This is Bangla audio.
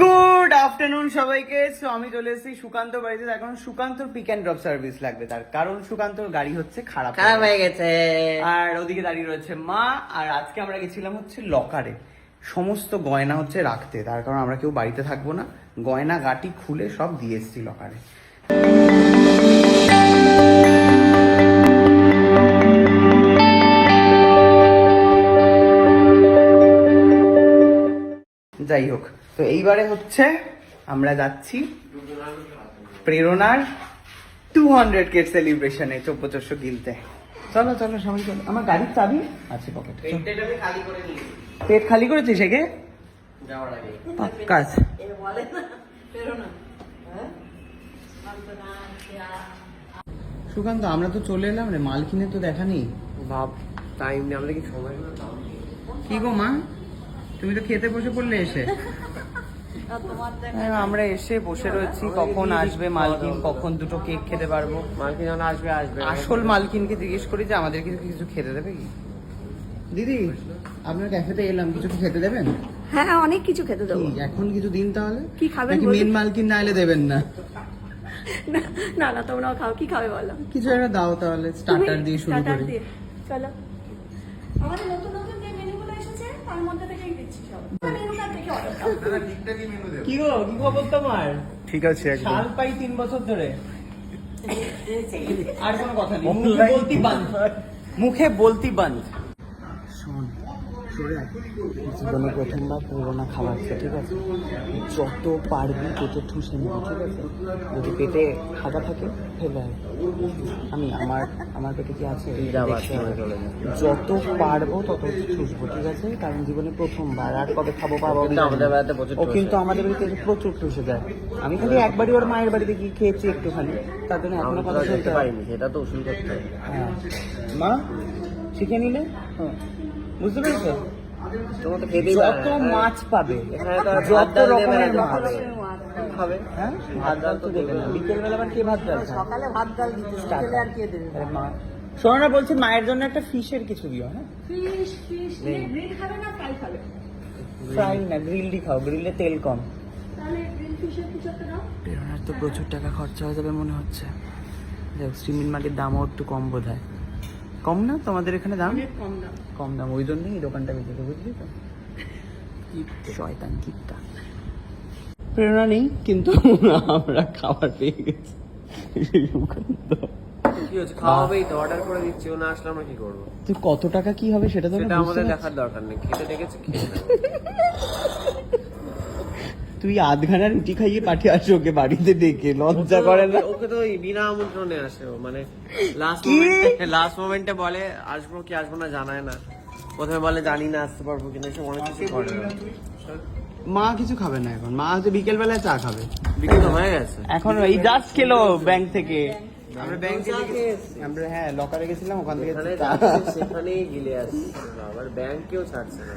গুড আফটারনুন সবাইকে। সো আমি চলে এসেছি সুকান্ত বাড়িতে। এখন সুকান্তর পিক অ্যান্ড ড্রপ সার্ভিস লাগবে তার। কারণ সুকান্তর গাড়ি হচ্ছে খারাপ খারাপ হয়ে গেছে। আর ওদিকে দাঁড়িয়ে রয়েছে মা। আর আজকে আমরা গেছিলাম হচ্ছে লকারে সমস্ত গয়না হচ্ছে রাখতে। তার কারণ আমরা কেউ বাড়িতে থাকব না। গয়না গাটি খুলে সব দিয়ে এসেছি লকারে যাই হোক। তো এইবারে হচ্ছে আমরা যাচ্ছি প্রেরণার টু হান্ড্রেড কে সেলিব্রেশনে চস্য গিলতে। চলো চলো সবাই চলো। আমার গাড়ির চাবি আছে পকেটে পেট খালি করেছিস একে? যাওয়ার আগে। পাক্কাস সুকান্ত আমরা তো চলে এলাম রে মাল কিনে তো দেখা নেই। ভাব টাইম নেই আমাদের কি সময় কি গো মা? তুমি তো খেতে বসে পড়লে এসে। হ্যাঁ, আমরা এসে বসে রয়েছি কখন আসবে মালকিন কখন দুটো কেক খেতে পারব। মালকিন যখন আসবে আসবে। আসল মালকিনকে জিজ্ঞেস করি যে আমাদের কিছু কিছু খেতে দেবে কি? দিদি আপনার ক্যাফেতে এলাম কিছু কি খেতে দেবেন? হ্যাঁ হ্যাঁ, অনেক কিছু খেতে দেবো। এখন কিছু দিন তাহলে? কি খাবেন নাকি মেন মালকিন না এলে দেবেন না? না, না না তোমরাও খাও কি খাবে বলো? কিছু একটা দাও তাহলে স্টার্টার দিয়ে শুরু করি। চলো। আমাদের নতুন নতুন তার মধ্যে থেকেই দিচ্ছি সব মেনু কার্ড অর্ডার কি গো কি খবর তোমার ঠিক আছে একদম শাল পাই তিন বছর ধরে আর কোনো কথা নেই মুখে বলতি বান্ধ মুখে বলতি বান্ধ জীবনে প্রথমবার করোনা খাওয়াচ্ছে ঠিক আছে? যত পারবি পেটে ঠুসে নিবি ঠিক আছে? যদি পেটে হাগা থাকে ফেলে। আমি আমার আমার পেটে কি আছে। যত পারব তত ঠুসবো ঠিক আছে? কারণ জীবনে প্রথমবার আর কবে খাব পাবো কিন্তু আমাদের বাড়িতে প্রচুর ও কিন্তু আমাদের বাড়িতে প্রচুর ঠুসে যায়। আমি খালি একবারই ওর মায়ের বাড়িতে গিয়ে খেয়েছি একটুখানি। তার জন্য এখনও কথা শুনতে পারি পারিনি সেটা তো করতে হ্যাঁ। মা শিখে নিলে? হ্যাঁ। বুঝতে পেরেছ? যত মাছ পাবে যত রকমের মাছ। খাবে। হ্যাঁ? ভাত ডাল তো দেবে না। বিকেল আবার কে ভাত ডাল সকালে ভাত ডাল দিতে বিকেলে আর কে দেবে? মা। সোনারা বলছে মায়ের জন্য একটা ফিশের কিছু দিও হ্যাঁ? ফিশ ফিশ গ্রিল খাবে না ফ্রাই খাবে? ফ্রাই না গ্রিলডি খাও গ্রিলে তেল কম। তাহলে গ্রিল ফিশের কিছু একটা দাও। প্রেরণার তো প্রচুর টাকা খরচা হয়ে যাবে মনে হচ্ছে। দেখ স্ট্রিমিং মাটির দামও একটু কম বোধ হয় কম না তোমাদের এখানে দাম? কম দাম। কম দাম ওই জন্যই এই দোকানটা বেঁচেছে বুঝলি তো? শয়তান কিপটা। প্রেরণা নেই কিন্তু আমরা খাবার পেয়ে গেছি। কি হচ্ছে খাওয়াবেই তো অর্ডার করে দিচ্ছি ও না আসলে আমরা কি করব? তুই কত টাকা কি হবে সেটা তো আমাদের দেখার দরকার নেই খেতে দেখেছি খেয়ে। তুই আধখানা রুটি খাইয়ে পাঠিয়ে আসো ওকে বাড়িতে ডেকে লজ্জা করে না? ওকে তো ওই বিনা আমন্ত্রণে আসে ও মানে লাস্ট? মোমেন্টে লাস্ট মোমেন্টে বলে আসব কি আসব না? জানায় না। প্রথমে বলে জানি না আসতে পারব কিনা সে অনেক কিছু করে। না। মা কিছু খাবে না এখন। মা হচ্ছে বিকেল বেলায় চা খাবে। বিকেল তো হয়ে গেছে। এখন এই জাস্ট খেলো ব্যাংক থেকে। আমরা ব্যাংকে আমরা হ্যাঁ লকারে গেছিলাম ওখান থেকে সেখানেই গিলে আসছে। আবার ব্যাংকেও ছাড়ছে না।